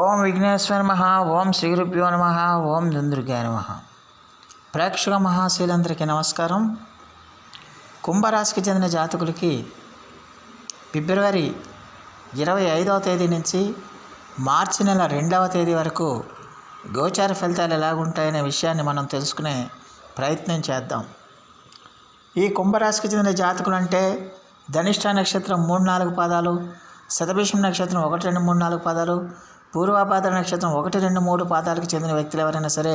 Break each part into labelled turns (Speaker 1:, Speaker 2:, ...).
Speaker 1: ఓం విఘ్నేశ్వర నమ ఓం శ్రీ గురుభ్యో నమ ఓం దుందుర్గాయ నమ. ప్రేక్షక మహాశీలందరికీ నమస్కారం. కుంభరాశికి చెందిన జాతకులకి ఫిబ్రవరి ఇరవై ఐదవ తేదీ నుంచి మార్చి నెల రెండవ తేదీ వరకు గోచార ఫలితాలు ఎలాగుంటాయనే విషయాన్ని మనం తెలుసుకునే ప్రయత్నం చేద్దాం. ఈ కుంభరాశికి చెందిన జాతకులు అంటే ధనిష్ట నక్షత్రం మూడు నాలుగు పాదాలు శతభిషం నక్షత్రం ఒకటి రెండు మూడు నాలుగు పాదాలు పూర్వాపాద నక్షత్రం ఒకటి రెండు మూడు పాదాలకు చెందిన వ్యక్తులు ఎవరైనా సరే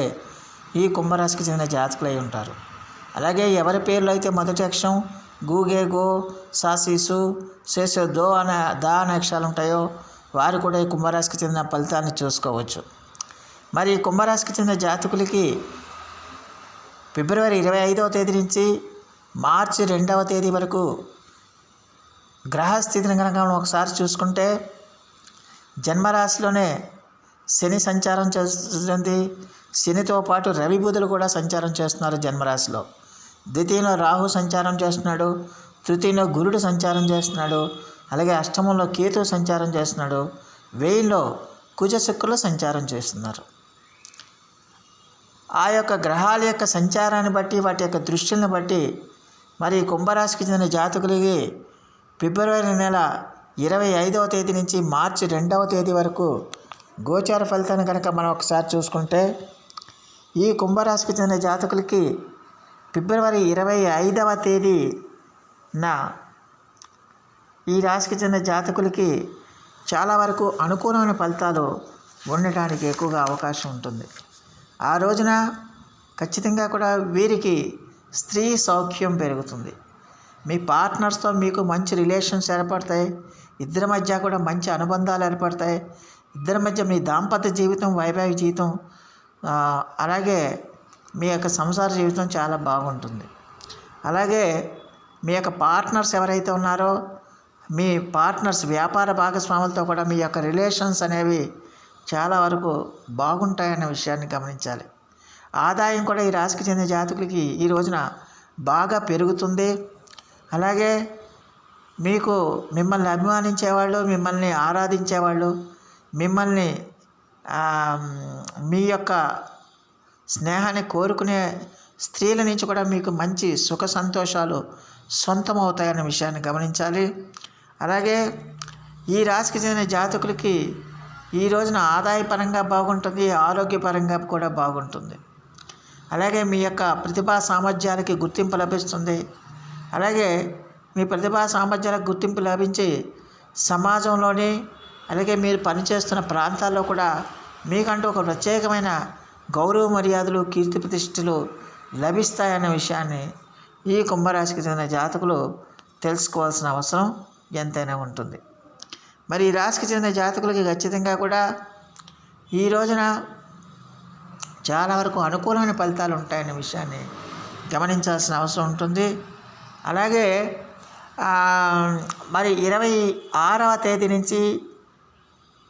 Speaker 1: ఈ కుంభరాశికి చెందిన జాతకులు అయి ఉంటారు. అలాగే ఎవరి పేర్లు అయితే మొదటి అక్షరం గూగే గో సాసీసు శేషో దో అనే దా అనే అక్షరాలు ఉంటాయో వారు కూడా ఈ కుంభరాశికి చెందిన ఫలితాన్ని చూసుకోవచ్చు. మరి ఈ కుంభరాశికి చెందిన జాతకులకి ఫిబ్రవరి ఇరవై ఐదవ తేదీ నుంచి మార్చి రెండవ తేదీ వరకు గ్రహస్థితిని కనుక మనం ఒకసారి చూసుకుంటే జన్మరాశిలోనే శని సంచారం చేస్తుంది. శనితో పాటు రవి బుధులు కూడా సంచారం చేస్తున్నారు జన్మరాశిలో. ద్వితీయంలో రాహు సంచారం చేస్తున్నాడు. తృతీయంలో గురుడు సంచారం చేస్తున్నాడు. అలాగే అష్టమంలో కేతు సంచారం చేస్తున్నాడు. వేయిలో కుజశుక్కులు సంచారం చేస్తున్నారు. ఆ యొక్క గ్రహాల యొక్క సంచారాన్ని బట్టి వాటి యొక్క దృష్టిని బట్టి మరి కుంభరాశికి చెందిన జాతకులకి ఫిబ్రవరి నెల ఇరవై ఐదవ తేదీ నుంచి మార్చి రెండవ తేదీ వరకు గోచార ఫలితాన్ని కనుక మనం ఒకసారి చూసుకుంటే ఈ కుంభరాశికి చెందిన జాతకులకి ఫిబ్రవరి ఇరవై ఐదవ తేదీన ఈ రాశికి చెందిన జాతకులకి చాలా వరకు అనుకూలమైన ఫలితాలు ఉండటానికి ఎక్కువగా అవకాశం ఉంటుంది. ఆ రోజున ఖచ్చితంగా కూడా వీరికి స్త్రీ సౌఖ్యం పెరుగుతుంది. మీ పార్ట్నర్స్తో మీకు మంచి రిలేషన్స్ ఏర్పడతాయి. ఇద్దరి మధ్య కూడా మంచి అనుబంధాలు ఏర్పడతాయి. ఇద్దరి మధ్య మీ దాంపత్య జీవితం వైవాహిక జీవితం అలాగే మీ యొక్క సంసార జీవితం చాలా బాగుంటుంది. అలాగే మీ యొక్క పార్ట్నర్స్ ఎవరైతే ఉన్నారో మీ పార్ట్నర్స్ వ్యాపార భాగస్వాములతో కూడా మీ యొక్క రిలేషన్స్ అనేవి చాలా వరకు బాగుంటాయన్న విషయాన్ని గమనించాలి. ఆదాయం కూడా ఈ రాశికి చెందిన జాతకులకి ఈ రోజున బాగా పెరుగుతుంది. అలాగే మీకు మిమ్మల్ని అభిమానించేవాళ్ళు మిమ్మల్ని ఆరాధించేవాళ్ళు మిమ్మల్ని మీ యొక్క స్నేహాన్ని కోరుకునే స్త్రీల నుంచి కూడా మీకు మంచి సుఖ సంతోషాలు సొంతం అవుతాయన్న విషయాన్ని గమనించాలి. అలాగే ఈ రాశికి చెందిన జాతకులకి ఈ రోజున ఆదాయపరంగా బాగుంటుంది ఆరోగ్యపరంగా కూడా బాగుంటుంది. అలాగే మీ యొక్క ప్రతిభా సామర్థ్యాలకి గుర్తింపు లభిస్తుంది. అలాగే మీ ప్రతిభా సామర్థ్యాలకు గుర్తింపు లభించి సమాజంలోని అలాగే మీరు పనిచేస్తున్న ప్రాంతాల్లో కూడా మీకంటూ ఒక ప్రత్యేకమైన గౌరవ మర్యాదలు కీర్తి ప్రతిష్టలు లభిస్తాయన్న విషయాన్ని ఈ కుంభరాశికి చెందిన జాతకులు తెలుసుకోవాల్సిన అవసరం ఎంతైనా ఉంటుంది. మరి ఈ రాశికి చెందిన జాతకులకి ఖచ్చితంగా కూడా ఈ రోజున చాలా వరకు అనుకూలమైన ఫలితాలు ఉంటాయన్న విషయాన్ని గమనించాల్సిన అవసరం ఉంటుంది. అలాగే మరి ఇరవై ఆరవ తేదీ నుంచి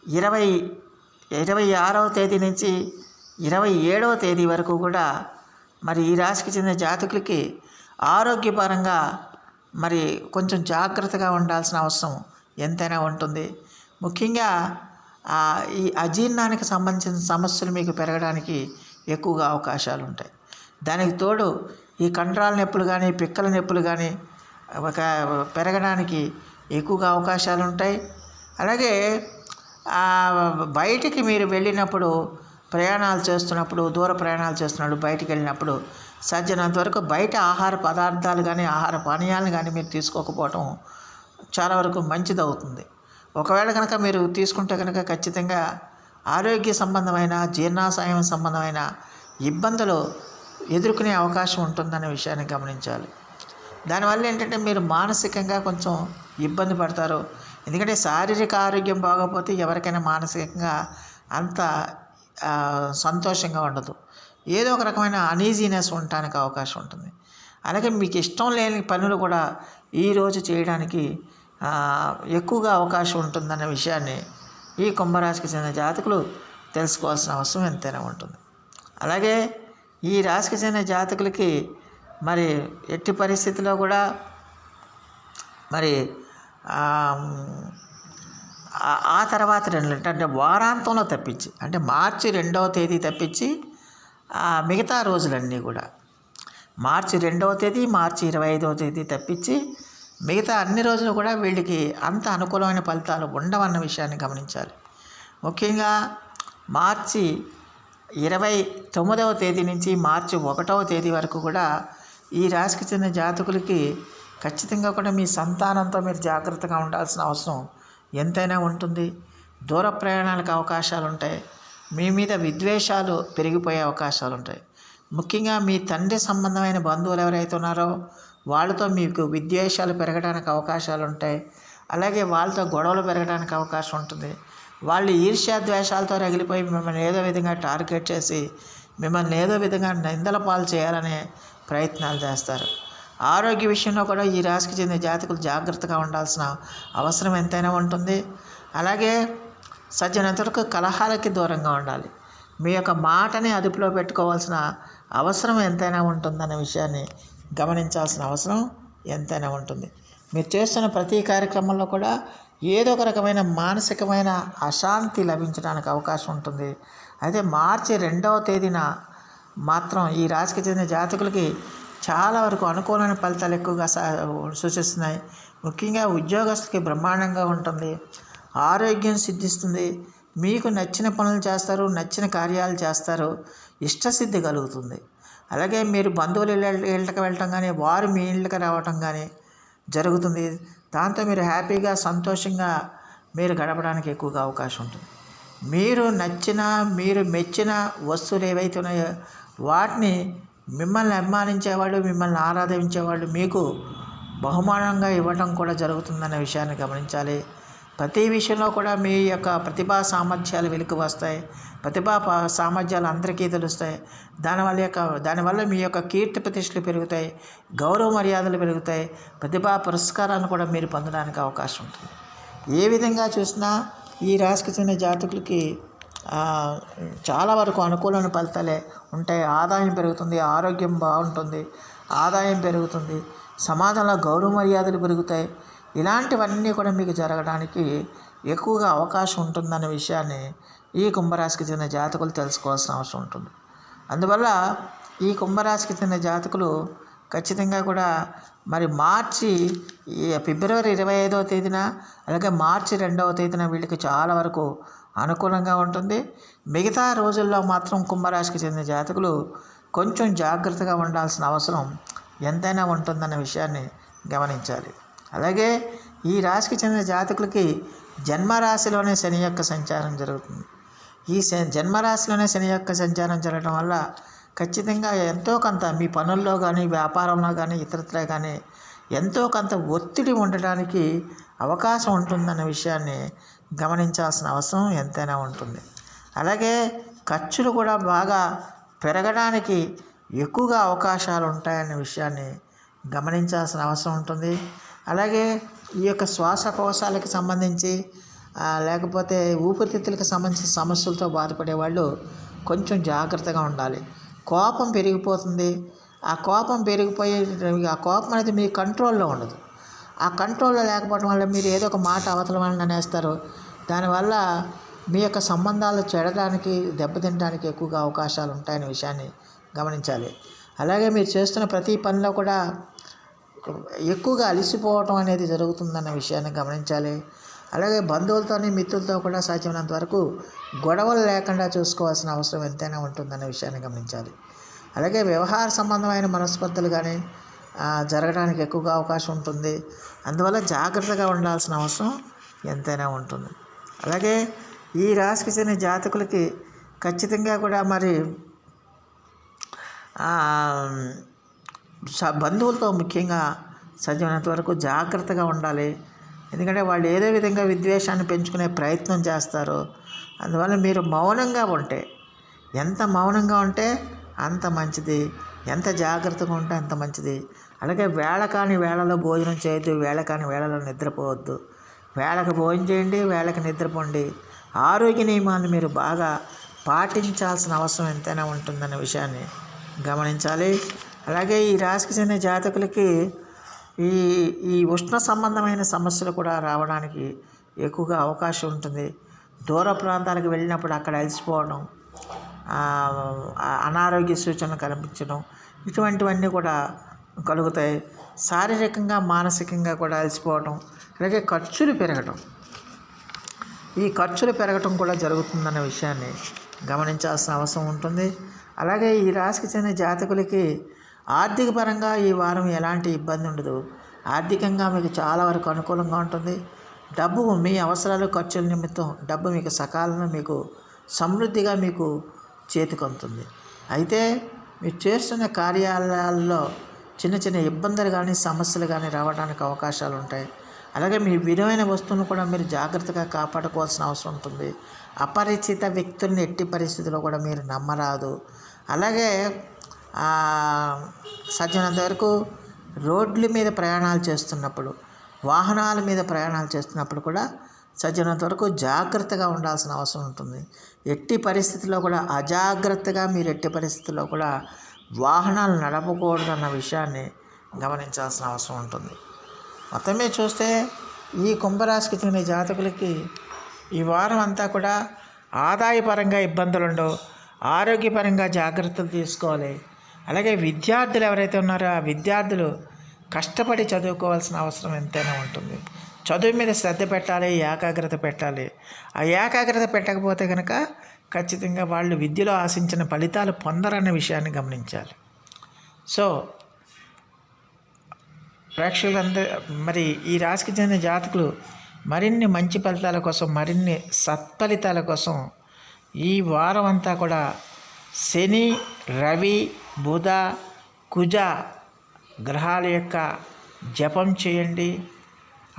Speaker 1: ఇరవై ఇరవై ఆరవ తేదీ నుంచి ఇరవై ఏడవ తేదీ వరకు కూడా మరి ఈ రాశికి చెందిన జాతకులకి ఆరోగ్యపరంగా మరి కొంచెం జాగ్రత్తగా ఉండాల్సిన అవసరం ఎంతైనా ఉంటుంది. ముఖ్యంగా ఈ అజీర్ణానికి సంబంధించిన సమస్యలు మీకు పెరగడానికి ఎక్కువగా అవకాశాలు ఉంటాయి. దానికి తోడు ఈ కండరాల నొప్పులు కానీ పిక్కల నొప్పులు కానీ ఒక పెరగడానికి ఎక్కువగా అవకాశాలు ఉంటాయి అలాగే బయటికి మీరు వెళ్ళినప్పుడు ప్రయాణాలు చేస్తున్నప్పుడు దూర ప్రయాణాలు చేస్తున్నప్పుడు బయటికి వెళ్ళినప్పుడు సాధ్యమైనంత వరకు బయట ఆహార పదార్థాలు కానీ ఆహార పానీయాలను కానీ మీరు తీసుకోకపోవటం చాలా వరకు మంచిది అవుతుంది ఒకవేళ కనుక మీరు తీసుకుంటే కనుక ఖచ్చితంగా ఆరోగ్య సంబంధమైన జీర్ణాశయం సంబంధమైన ఇబ్బందులు ఎదుర్కొనే అవకాశం ఉంటుందనే విషయాన్ని గమనించాలి. దానివల్ల ఏంటంటే మీరు మానసికంగా కొంచెం ఇబ్బంది పడతారు. ఎందుకంటే శారీరక ఆరోగ్యం బాగోకపోతే ఎవరికైనా మానసికంగా అంత సంతోషంగా ఉండదు. ఏదో ఒక రకమైన అనీజీనెస్ ఉండటానికి అవకాశం ఉంటుంది. అలాగే మీకు ఇష్టం లేని పనులు కూడా ఈరోజు చేయడానికి ఎక్కువగా అవకాశం ఉంటుందన్న విషయాన్ని ఈ కుంభరాశికి చెందిన జాతకులు తెలుసుకోవాల్సిన అవసరం ఎంతైనా ఉంటుంది. అలాగే ఈ రాశికి చెందిన జాతకులకి మరి ఎట్టి పరిస్థితిలో కూడా మరి ఆ, తర్వాత రెండు అంటే వారాంతంలో తప్పించి అంటే మార్చి రెండవ తేదీ తప్పించి మిగతా రోజులన్నీ కూడా మార్చి రెండవ తేదీ మార్చి ఇరవై ఐదవ తేదీ తప్పించి మిగతా అన్ని రోజులు కూడా వీళ్ళకి అంత అనుకూలమైన ఫలితాలు ఉండవన్న విషయాన్ని గమనించాలి. ముఖ్యంగా మార్చి ఇరవై తొమ్మిదవ తేదీ నుంచి మార్చి ఒకటవ తేదీ వరకు కూడా ఈ రాశికి చెందిన జాతకులకి ఖచ్చితంగా కూడా మీ సంతానంతో మీరు జాగ్రత్తగా ఉండాల్సిన అవసరం ఎంతైనా ఉంటుంది. దూర ప్రయాణాలకు అవకాశాలు ఉంటాయి. మీ మీద విద్వేషాలు పెరిగిపోయే అవకాశాలు ఉంటాయి. ముఖ్యంగా మీ తండ్రి సంబంధమైన బంధువులు ఎవరైతే ఉన్నారో వాళ్ళతో మీకు విద్వేషాలు పెరగడానికి అవకాశాలు ఉంటాయి. అలాగే వాళ్ళతో గొడవలు పెరగడానికి అవకాశం ఉంటుంది. వాళ్ళు ఈర్ష్యా ద్వేషాలతో రగిలిపోయి మిమ్మల్ని ఏదో విధంగా టార్గెట్ చేసి మిమ్మల్ని ఏదో విధంగా నిందల పాలు చేయాలనే ప్రయత్నాలు చేస్తారు. ఆరోగ్య విషయంలో కూడా ఈ రాశికి చెందిన జాతకులు జాగ్రత్తగా ఉండాల్సిన అవసరం ఎంతైనా ఉంటుంది. అలాగే సజ్జనంతరకు కలహాలకి దూరంగా ఉండాలి. మీ యొక్క మాటని అదుపులో పెట్టుకోవాల్సిన అవసరం ఎంతైనా ఉంటుందన్న విషయాన్ని గమనించాల్సిన అవసరం ఎంతైనా ఉంటుంది. మీరు చేస్తున్న ప్రతి కార్యక్రమంలో కూడా ఏదో ఒక రకమైన మానసికమైన అశాంతి లభించడానికి అవకాశం ఉంటుంది. అయితే మార్చి రెండవ తేదీన మాత్రం ఈ రాశికి చెందిన జాతకులకి చాలా వరకు అనుకూలమైన ఫలితాలు ఎక్కువగా సూచిస్తున్నాయి. ముఖ్యంగా ఉద్యోగస్తులకి బ్రహ్మాండంగా ఉంటుంది. ఆరోగ్యం సిద్ధిస్తుంది. మీకు నచ్చిన పనులు చేస్తారు నచ్చిన కార్యాలు చేస్తారు. ఇష్టసిద్ధి కలుగుతుంది. అలాగే మీరు బంధువులు ఇళ్ళకి వెళ్ళటం కానీ వారు మీ ఇళ్ళకి రావటం కానీ జరుగుతుంది. దాంతో మీరు హ్యాపీగా సంతోషంగా మీరు గడపడానికి ఎక్కువగా అవకాశం ఉంటుంది. మీరు నచ్చిన మీరు మెచ్చిన వస్తువులు ఏవైతే ఉన్నాయో వాటిని మిమ్మల్ని అభిమానించేవాళ్ళు మిమ్మల్ని ఆరాధించేవాళ్ళు మీకు బహుమానంగా ఇవ్వడం కూడా జరుగుతుందనే విషయాన్ని గమనించాలి. ప్రతి విషయంలో కూడా మీ యొక్క ప్రతిభా సామర్థ్యాలు వెలుగు వస్తాయి. ప్రతిభా సామర్థ్యాలు అందరికీ తెలుస్తాయి. దానివల్ల యొక్క దానివల్ల మీ యొక్క కీర్తి ప్రతిష్టలు పెరుగుతాయి. గౌరవ మర్యాదలు పెరుగుతాయి. ప్రతిభా పురస్కారాన్ని కూడా మీరు పొందడానికి అవకాశం ఉంటుంది. ఏ విధంగా చూసినా ఈ రాశికి చెందిన జాతకులకి చాలా వరకు అనుకూలమైన ఫలితాలే ఉంటాయి ఆదాయం పెరుగుతుంది ఆరోగ్యం బాగుంటుంది ఆదాయం పెరుగుతుంది సమాజంలో గౌరవ మర్యాదలు పెరుగుతాయి. ఇలాంటివన్నీ కూడా మీకు జరగడానికి ఎక్కువగా అవకాశం ఉంటుందనే విషయాన్ని ఈ కుంభరాశికి చెందిన జాతకులు తెలుసుకోవాల్సిన అవసరం ఉంటుంది. అందువల్ల ఈ కుంభరాశికి చెందిన జాతకులు ఖచ్చితంగా కూడా మరి మార్చి ఫిబ్రవరి ఇరవై ఐదవ తేదీన అలాగే మార్చి రెండవ తేదీన వీళ్ళకి చాలా వరకు అనుకూలంగా ఉంటుంది. మిగతా రోజుల్లో మాత్రం కుంభరాశికి చెందిన జాతకులు కొంచెం జాగ్రత్తగా ఉండాల్సిన అవసరం ఎంతైనా ఉంటుందన్న విషయాన్ని గమనించాలి. అలాగే ఈ రాశికి చెందిన జాతకులకి జన్మరాశిలోనే శని యొక్క సంచారం జరుగుతుంది. ఈ జన్మరాశిలోనే శని యొక్క సంచారం జరగడం వల్ల ఖచ్చితంగా ఎంతో కొంత మీ పనుల్లో కానీ వ్యాపారంలో కానీ ఇతరత్ర కానీ ఎంతో కొంత ఒత్తిడి ఉండడానికి అవకాశం ఉంటుందన్న విషయాన్ని గమనించాల్సిన అవసరం ఎంతైనా ఉంటుంది. అలాగే ఖర్చులు కూడా బాగా పెరగడానికి ఎక్కువగా అవకాశాలు ఉంటాయనే విషయాన్ని గమనించాల్సిన అవసరం ఉంటుంది. అలాగే ఈ యొక్క శ్వాసకోశాలకు సంబంధించి లేకపోతే ఊపిరితిత్తులకు సంబంధించిన సమస్యలతో బాధపడే వాళ్ళు కొంచెం జాగ్రత్తగా ఉండాలి. కోపం పెరిగిపోతుంది. ఆ కోపం పెరిగిపోయి ఆ కోపం అనేది మీ కంట్రోల్లో ఉండదు. ఆ కంట్రోల్లో లేకపోవడం వల్ల మీరు ఏదో ఒక మాట అవతల వాళ్ళని అనేస్తారు. దానివల్ల మీ యొక్క సంబంధాలు చెడడానికి దెబ్బతినడానికి ఎక్కువగా అవకాశాలు ఉంటాయనే విషయాన్ని గమనించాలి. అలాగే మీరు చేస్తున్న ప్రతి పనిలో కూడా ఎక్కువగా అలసిపోవటం అనేది జరుగుతుందన్న విషయాన్ని గమనించాలి. అలాగే బంధువులతోని మిత్రులతో కూడా సాధ్యమైనంత వరకు గొడవలు లేకుండా చూసుకోవాల్సిన అవసరం ఎంతైనా ఉంటుందన్న విషయాన్ని గమనించాలి. అలాగే వ్యవహార సంబంధమైన మనస్పర్ధలు కానీ జరగడానికి ఎక్కువగా అవకాశం ఉంటుంది. అందువల్ల జాగ్రత్తగా ఉండాల్సిన అవసరం ఎంతైనా ఉంటుంది. అలాగే ఈ రాశికి చెందిన జాతకులకి ఖచ్చితంగా కూడా మరి స- బంధువులతో ముఖ్యంగా సాధ్యమైనంత వరకు జాగ్రత్తగా ఉండాలి. ఎందుకంటే వాళ్ళు ఏదో విధంగా విద్వేషాన్ని పెంచుకునే ప్రయత్నం చేస్తారు. అందువల్ల మీరు మౌనంగా ఉంటే ఎంత మౌనంగా ఉంటే అంత మంచిది. ఎంత జాగ్రత్తగా ఉంటే అంత మంచిది. అలాగే వేళ కాని వేళలో భోజనం చేయొద్దు వేళ కాని వేళలో నిద్రపోవద్దు. వేళకు భోజనం చేయండి వేళకు నిద్రపోండి ఆరోగ్య నియమాన్ని మీరు బాగా పాటించాల్సిన అవసరం ఎంతైనా ఉంటుందన్న విషయాన్ని గమనించాలి. అలాగే ఈ రాశికి చెందిన జాతకులకి ఈ ఈ ఉష్ణ సంబంధమైన సమస్యలు కూడా రావడానికి ఎక్కువగా అవకాశం ఉంటుంది. దూర ప్రాంతాలకు వెళ్ళినప్పుడు అక్కడ అలసిపోవడం అనారోగ్య సూచనలు కనిపించడం ఇటువంటివన్నీ కూడా కలుగుతాయి. శారీరకంగా మానసికంగా కూడా అలసిపోవడం అలాగే ఖర్చులు పెరగటం. ఈ ఖర్చులు పెరగటం కూడా జరుగుతుందన్న విషయాన్ని గమనించాల్సిన అవసరం ఉంటుంది. అలాగే ఈ రాశికి చెందిన జాతకులకి ఆర్థిక పరంగా ఈ వారం ఎలాంటి ఇబ్బంది ఉండదు. ఆర్థికంగా మీకు చాలా వరకు అనుకూలంగా ఉంటుంది. డబ్బు మీ అవసరాలు ఖర్చుల నిమిత్తం డబ్బు మీకు సకాలంలో మీకు సమృద్ధిగా మీకు చేతికొంతుంది అయితే మీరు చేస్తున్న కార్యాలయాల్లో చిన్న చిన్న ఇబ్బందులు కానీ సమస్యలు కానీ రావడానికి అవకాశాలు ఉంటాయి. అలాగే మీ విలువైన వస్తువును కూడా మీరు జాగ్రత్తగా కాపాడుకోవాల్సిన అవసరం ఉంటుంది. అపరిచిత వ్యక్తుల్ని ఎట్టి పరిస్థితుల్లో కూడా మీరు నమ్మరాదు. అలాగే ఆ, సాధ్యమైనంత వరకు రోడ్ల మీద ప్రయాణాలు చేస్తున్నప్పుడు వాహనాల మీద ప్రయాణాలు చేస్తున్నప్పుడు కూడా సాధ్యమైనంత వరకు జాగ్రత్తగా ఉండాల్సిన అవసరం ఉంటుంది. ఎట్టి పరిస్థితుల్లో కూడా అజాగ్రత్తగా మీరు ఎట్టి పరిస్థితుల్లో కూడా వాహనాలు నడపకూడదన్న విషయాన్ని గమనించాల్సిన అవసరం ఉంటుంది. మొత్తం మీద చూస్తే ఈ కుంభరాశికి చెందిన జాతకులకి ఈ వారం అంతా కూడా ఆదాయపరంగా ఇబ్బందులు ఉండవు ఆరోగ్యపరంగా జాగ్రత్తలు తీసుకోవాలి. అలాగే విద్యార్థులు ఎవరైతే ఉన్నారో ఆ విద్యార్థులు కష్టపడి చదువుకోవాల్సిన అవసరం ఎంతైనా ఉంటుంది. చదువు మీద శ్రద్ధ పెట్టాలి ఏకాగ్రత పెట్టాలి. ఆ ఏకాగ్రత పెట్టకపోతే కనుక ఖచ్చితంగా వాళ్ళు విద్యలో ఆశించిన ఫలితాలు పొందరన్న విషయాన్ని గమనించాలి. సో ప్రేక్షకులందరూ మరి ఈ రాశికి చెందిన జాతకులు మరిన్ని మంచి ఫలితాల కోసం మరిన్ని సత్ఫలితాల కోసం ఈ వారం అంతా కూడా శని రవి బుధ కుజ గ్రహాల యొక్క జపం చేయండి.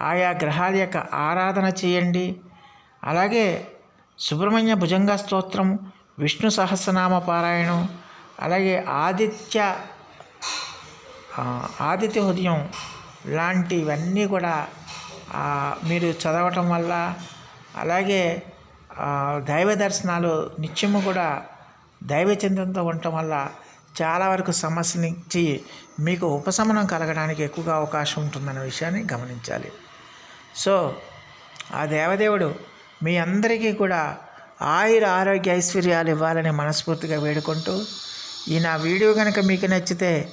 Speaker 1: ఆయా గ్రహాల యొక్క ఆరాధన చేయండి. అలాగే సుబ్రహ్మణ్య భుజంగ స్తోత్రం విష్ణు సహస్రనామ పారాయణం అలాగే ఆదిత్య ఆదిత్య ఉదయం లాంటివన్నీ కూడా మీరు చదవటం వల్ల అలాగే దైవ దర్శనాలు నిత్యము కూడా దైవ చింతనతో ఉండటం వల్ల చాలా వరకు సమస్య నుంచి మీకు ఉపశమనం కలగడానికి ఎక్కువగా అవకాశం ఉంటుందన్న విషయాన్ని గమనించాలి. సో ఆ దేవదేవుడు మీ అందరికీ కూడా ఆయుర ఆరోగ్య ఐశ్వర్యాలు ఇవ్వాలని మనస్ఫూర్తిగా వేడుకుంటూ ఈ నా వీడియో కనుక మీకు నచ్చితే